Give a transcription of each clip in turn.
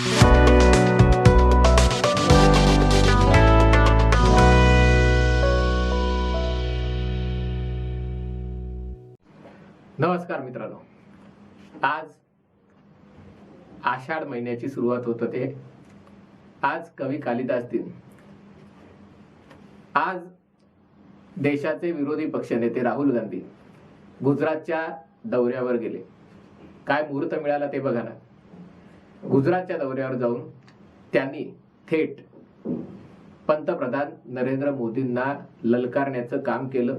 नमस्कार मित्रांनो. आज आषाढ महिन्याची सुरुवात होत होते. आज कवी कालिदास दिन. आज देशाचे विरोधी पक्षनेते राहुल गांधी गुजरातच्या दौऱ्यावर गेले. काय मुहूर्त मिळाला ते बघा ना. गुजरातच्या दौऱ्यावर जाऊन त्यांनी थेट पंतप्रधान नरेंद्र मोदींना ललकारण्याचं काम केलं.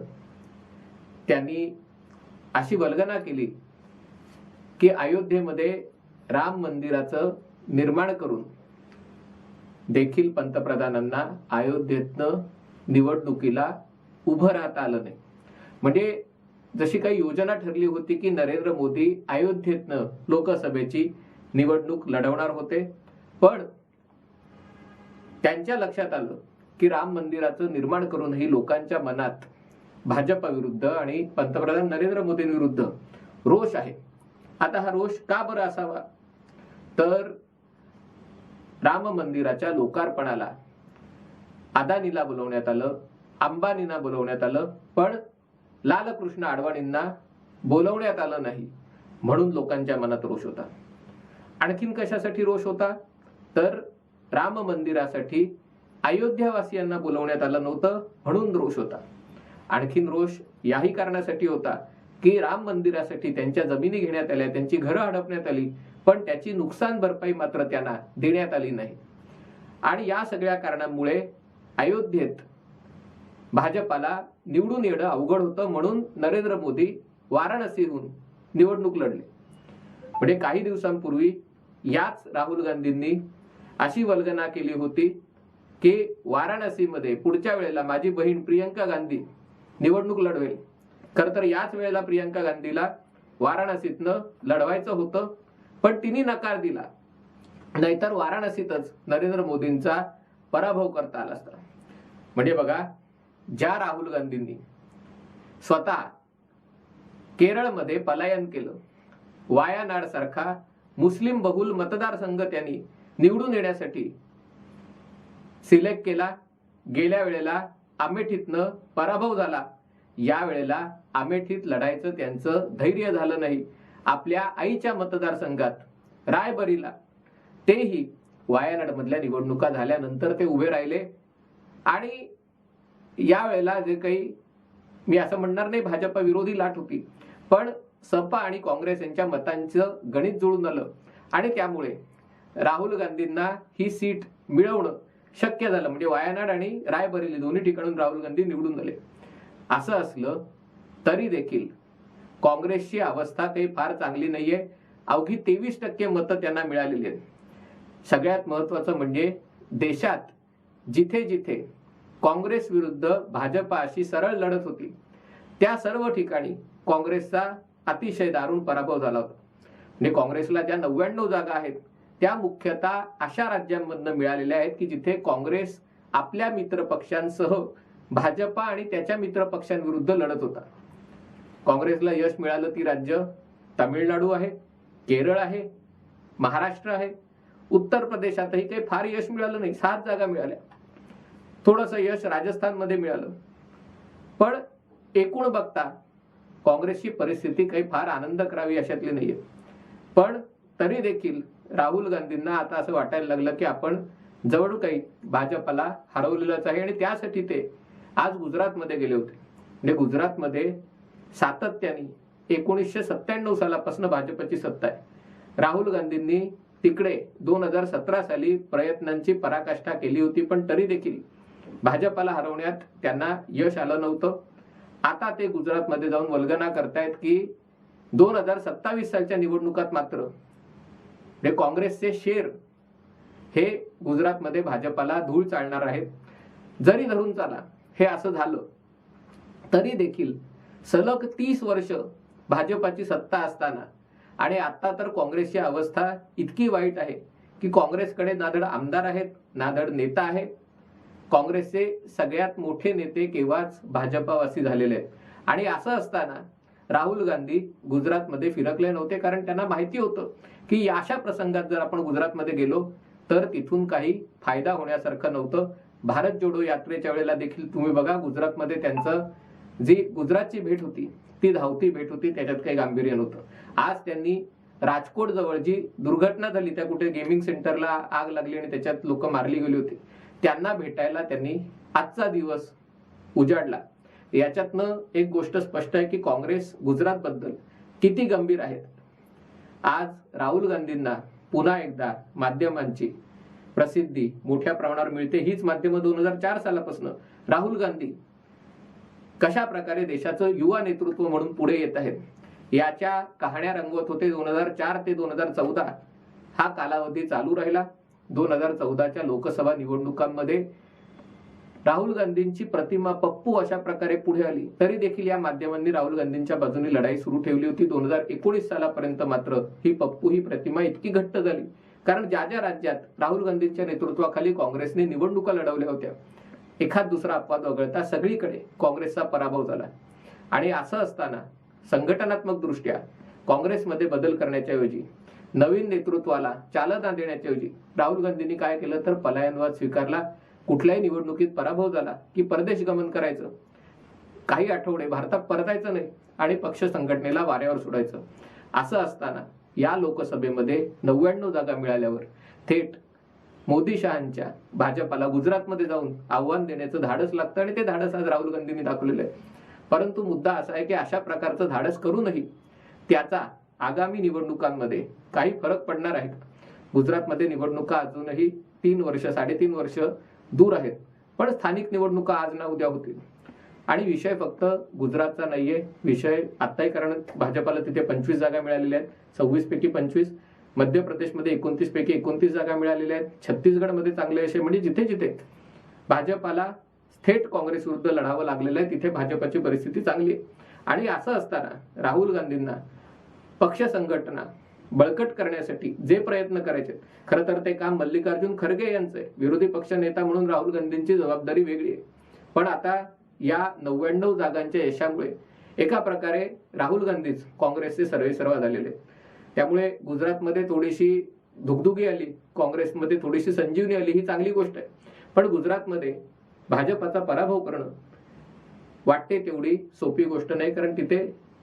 त्यांनी अशी वल्गना केली की अयोध्येमध्ये राम मंदिराचं निर्माण करून देखील पंतप्रधानांना अयोध्येतनं निवडणुकीला उभं राहता आलं नाही. म्हणजे जशी काही योजना ठरली होती की नरेंद्र मोदी अयोध्येतनं लोकसभेची निवडणूक लढवणार होते. पण त्यांच्या लक्षात आलं की राम मंदिराचं निर्माण करूनही लोकांच्या मनात भाजपा विरुद्ध आणि पंतप्रधान नरेंद्र मोदींविरुद्ध रोष आहे. आता हा रोष का बरं असावा? तर राम मंदिराच्या लोकार्पणाला अदानीला बोलवण्यात आलं अंबानींना बोलवण्यात आलं पण लालकृष्ण अडवाणींना बोलवण्यात आलं नाही म्हणून लोकांच्या मनात रोष होता. आणखीन कशासाठी रोष होता? तर राम मंदिरासाठी अयोध्यावासियांना बोलवण्यात आलं नव्हतं म्हणून रोष होता. आणखीन रोष याही कारणासाठी होता की राम मंदिरासाठी त्यांच्या जमिनी घेण्यात आल्या त्यांची घरं हडपण्यात आली पण त्याची नुकसान भरपाई मात्र त्यांना देण्यात आली नाही. आणि या सगळ्या कारणांमुळे अयोध्येत भाजपाला निवडून येणं अवघड होतं म्हणून नरेंद्र मोदी वाराणसीहून निवडणूक लढले. म्हणजे काही दिवसांपूर्वी याच राहुल गांधींनी अशी वल्गना केली होती की वाराणसीमध्ये पुढच्या वेळेला माझी बहीण प्रियंका गांधी निवडणूक लढवेल. खर तर याच वेळेला प्रियंका गांधीला वाराणसीतनं लढवायचं होतं पण तिने नकार दिला. नाहीतर वाराणसीतच नरेंद्र मोदींचा पराभव करता आला असता. म्हणजे बघा ज्या राहुल गांधींनी स्वतः केरळमध्ये पलायन केलं वायानाड सारखा मुस्लिम बहुल मतदारसंघ त्यांनी निवडून येण्यासाठी सिलेक्ट केला. गेल्या वेळेला अमेठीतनं पराभव झाला. या वेळेला अमेठीत लढायचं त्यांचं धैर्य झालं नाही. आपल्या आईच्या मतदारसंघात रायबरीला तेही वायानाडमधल्या निवडणुका झाल्यानंतर ते उभे राहिले. आणि या वेळेला जे काही मी असं म्हणणार नाही भाजपा विरोधी लाट होती. पण सपा आणि काँग्रेस यांच्या मतांचं गणित जुळून आलं. आणि त्यामुळे राहुल गांधींना ही सीट मिळवणं शक्य झालं. म्हणजे वायानाड आणि रायबरेली दोन्ही ठिकाणून राहुल गांधी निवडून आले. असं असलं तरी देखील काँग्रेसची अवस्था ते फार चांगली नाहीये. अवघी तेवीस टक्के मतं त्यांना मिळालेली आहेत. सगळ्यात महत्वाचं म्हणजे देशात जिथे जिथे काँग्रेस विरुद्ध भाजपा अशी सरळ लढत होती त्या सर्व ठिकाणी काँग्रेसचा अतिशय दारुण पराभव झाला होता. म्हणजे काँग्रेसला ज्या नव्याण्णव जागा आहेत त्या मुख्यतः अशा राज्यांमधनं मिळालेल्या आहेत की जिथे काँग्रेस आपल्या मित्र पक्षांसह भाजपा आणि त्याच्या मित्र पक्षांविरुद्ध लढत होता. काँग्रेसला यश मिळालं ती राज्य तामिळनाडू आहे केरळ आहे महाराष्ट्र आहे. उत्तर प्रदेशातही काही फार यश मिळालं नाही सात जागा मिळाल्या. थोडंसं यश राजस्थानमध्ये मिळालं. पण एकूण बघता काँग्रेसची परिस्थिती काही फार आनंद करावी अशातली नाहीये. पण तरी देखील राहुल गांधींना आता असं वाटायला लागलं की आपण जवळ काही भाजपाला हरवलेलंच आहे आणि त्यासाठी ते आज गुजरातमध्ये गेले होते. म्हणजे गुजरातमध्ये सातत्याने एकोणीसशे सत्त्याण्णव सालापासून भाजपची सत्ता आहे. राहुल गांधींनी तिकडे दोन हजार सतरा साली प्रयत्नांची पराकाष्ठा केली होती पण तरी देखील भाजपाला हरवण्यात त्यांना यश आलं नव्हतं. आता ते गुजरातमध्ये जाऊन वल्गना करतायत की दोन हजार सत्तावीस सालच्या निवडणुकात मात्र हे काँग्रेसचे शेर हे गुजरातमध्ये भाजपाला धूळ चालणार आहेत. जरी धरून चाला हे असं झालं तरी देखील सलग तीस वर्ष भाजपाची सत्ता असताना आणि आता तर काँग्रेसची अवस्था इतकी वाईट आहे की काँग्रेसकडे नादड आमदार आहेत नादड नेता आहे काँग्रेसचे सगळ्यात मोठे नेते केव्हाच भाजपावासी झालेले आहेत. आणि असं असताना राहुल गांधी गुजरातमध्ये फिरकले नव्हते कारण त्यांना माहिती होतं की अशा प्रसंगात जर आपण गुजरातमध्ये गेलो तर तिथून काही फायदा होण्यासारखं नव्हतं. भारत जोडो यात्रेच्या वेळेला देखील तुम्ही बघा गुजरातमध्ये त्यांचं जी गुजरातची भेट होती ती धावती भेट होती त्याच्यात काही गांभीर्य नव्हतं. आज त्यांनी राजकोट जवळ जी दुर्घटना झाली त्या कुठे गेमिंग सेंटरला आग लागली आणि त्याच्यात लोक मारली गेली होती. त्यांना भेटायला त्यांनी आजचा दिवस उजाडला. याच्यातनं एक गोष्ट स्पष्ट आहे की काँग्रेस गुजरातबद्दल किती गंभीर आहेत. आज राहुल गांधींना पुन्हा एकदा माध्यमांची प्रसिद्धी मोठ्या प्रमाणावर मिळते. हीच माध्यमं दोन हजार चार सालापासून. राहुल गांधी कशा प्रकारे देशाचं युवा नेतृत्व म्हणून पुढे येत आहेत याच्या कहाण्या रंगवत होते दोन हजार चार ते दोन हजार चौदा. हा कालावधी चालू राहिला. दोन हजार चौदाच्या लोकसभा निवडणुकांमध्ये राहुल गांधींची प्रतिमा पप्पू अशा प्रकारे पुढे आली. तरी देखील या माध्यमांनी राहुल गांधींच्या बाजूने लढाई सुरू ठेवली होती. दोन हजार एकोणीस सालापर्यंत मात्र ही पप्पू ही प्रतिमा इतकी घट्ट झाली. कारण ज्या ज्या राज्यात राहुल गांधींच्या नेतृत्वाखाली काँग्रेसने निवडणुका लढवल्या होत्या एखाद दुसरा अपवाद वगळता सगळीकडे काँग्रेसचा पराभव झाला. आणि असं असताना संघटनात्मक दृष्ट्या काँग्रेसमध्ये बदल करण्याच्या ऐवजी नवीन नेतृत्वाला चालना देण्याच्याऐवजी राहुल गांधींनी काय केलं तर पलायनवाद स्वीकारला. कुठल्याही निवडणुकीत पराभव झाला की परदेश गमन करायचं. काही आठवडे भारतात परतायचं नाही आणि पक्ष संघटनेला वाऱ्यावर सोडायचं. असं असताना या लोकसभेमध्ये नव्याण्णव जागा मिळाल्यावर थेट मोदी शहांच्या भाजपाला गुजरातमध्ये जाऊन आव्हान देण्याचं धाडस लागतं आणि ते धाडस आज राहुल गांधींनी दाखवलेलं आहे. परंतु मुद्दा असा आहे की अशा प्रकारचं धाडस करूनही त्याचा आगामी निवडणुकांमध्ये काही फरक पडणार आहे का? गुजरातमध्ये निवडणुका अजूनही तीन वर्ष साडेतीन वर्ष दूर आहेत. पण स्थानिक निवडणुका आज ना उद्या होतील. आणि विषय फक्त गुजरातचा नाहीये. विषय आत्ताही कारण भाजपाला तिथे पंचवीस जागा मिळालेल्या आहेत. सव्वीस पैकी पंचवीस. मध्य प्रदेशमध्ये एकोणतीस पैकी एकोणतीस जागा मिळालेल्या आहेत. छत्तीसगडमध्ये चांगले असे म्हणजे जिथे जिथे भाजपाला थेट काँग्रेस विरुद्ध लढावं लागलेलं आहे तिथे भाजपाची परिस्थिती चांगली आहे. आणि असं असताना राहुल गांधींना पक्ष संघटना बळकट करण्यासाठी जे प्रयत्न करायचे खरं तर ते काम मल्लिकार्जुन खरगे यांचं आहे. विरोधी पक्ष नेता म्हणून राहुल गांधींची जबाबदारी वेगळी आहे. पण आता या नव्याण्णव जागांच्या यशामुळे एका प्रकारे राहुल गांधीच काँग्रेसचे सर्वे सर्वा झालेले त्यामुळे गुजरातमध्ये थोडीशी धुगधुगी आली काँग्रेसमध्ये थोडीशी संजीवनी आली ही चांगली गोष्ट आहे. पण गुजरातमध्ये भाजपाचा पराभव करणं वाटते तेवढी सोपी गोष्ट नाही कारण तिथे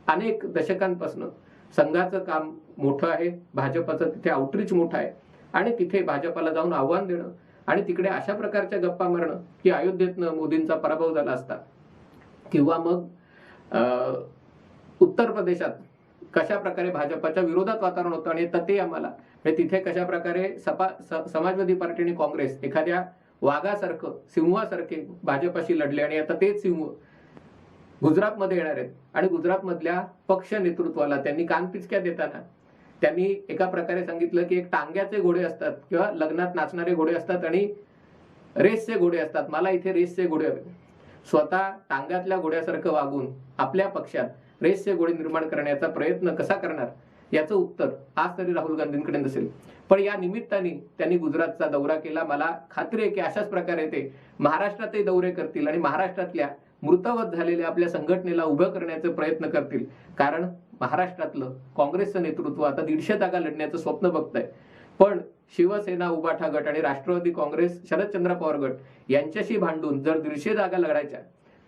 अनेक दशकांपासून संघाचं काम मोठं आहे भाजपाचं तिथे आउटरीच मोठं आहे. आणि तिथे भाजपाला जाऊन आव्हान देणं आणि तिकडे अशा प्रकारच्या गप्पा मारणं की अयोध्येतनं मोदींचा पराभव झाला असता. किंवा मग उत्तर प्रदेशात कशा प्रकारे भाजपाच्या विरोधात वातावरण होतं आणि तते ते आम्हाला. म्हणजे तिथे कशा प्रकारे सपा स- समाजवादी पार्टी आणि काँग्रेस एखाद्या वाघासारखं सिंहासारखे भाजपाशी लढले आणि आता तेच सिंह गुजरातमध्ये येणार आहेत. आणि गुजरातमधल्या पक्ष नेतृत्वाला त्यांनी कानपिचक्या देताना त्यांनी एका प्रकारे सांगितलं की एक टांग्याचे घोडे असतात किंवा लग्नात नाचणारे घोडे असतात आणि रेसचे घोडे असतात. मला इथे रेसचे घोडे हवे स्वतः टांग्यातल्या घोड्यासारखं वागून आपल्या पक्षात रेसचे घोडे निर्माण करण्याचा प्रयत्न कसा करणार? याचं उत्तर आज तरी राहुल गांधींकडे नसेल. पण या निमित्ताने त्यांनी गुजरातचा दौरा केला. मला खात्री आहे की अशाच प्रकारे ते महाराष्ट्रातही दौरे करतील आणि महाराष्ट्रातल्या मृतवत झालेल्या आपल्या संघटनेला उभं करण्याचे प्रयत्न करतील. कारण महाराष्ट्रातलं काँग्रेसचं नेतृत्व आता दीडशे जागा लढण्याचं स्वप्न बघतंय. पण शिवसेना उबाठा गट आणि राष्ट्रवादी काँग्रेस शरदचंद्र पवार गट यांच्याशी भांडून जर दीडशे जागा लढायच्या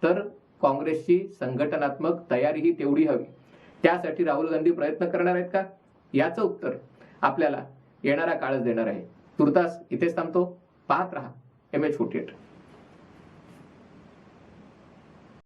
तर काँग्रेसची संघटनात्मक तयारी ही तेवढी हवी. त्यासाठी राहुल गांधी प्रयत्न करणार आहेत का? याचं उत्तर आपल्याला येणारा काळच देणार आहे. तुर्तास इथेच थांबतो. पाहत राहा. M H forty eight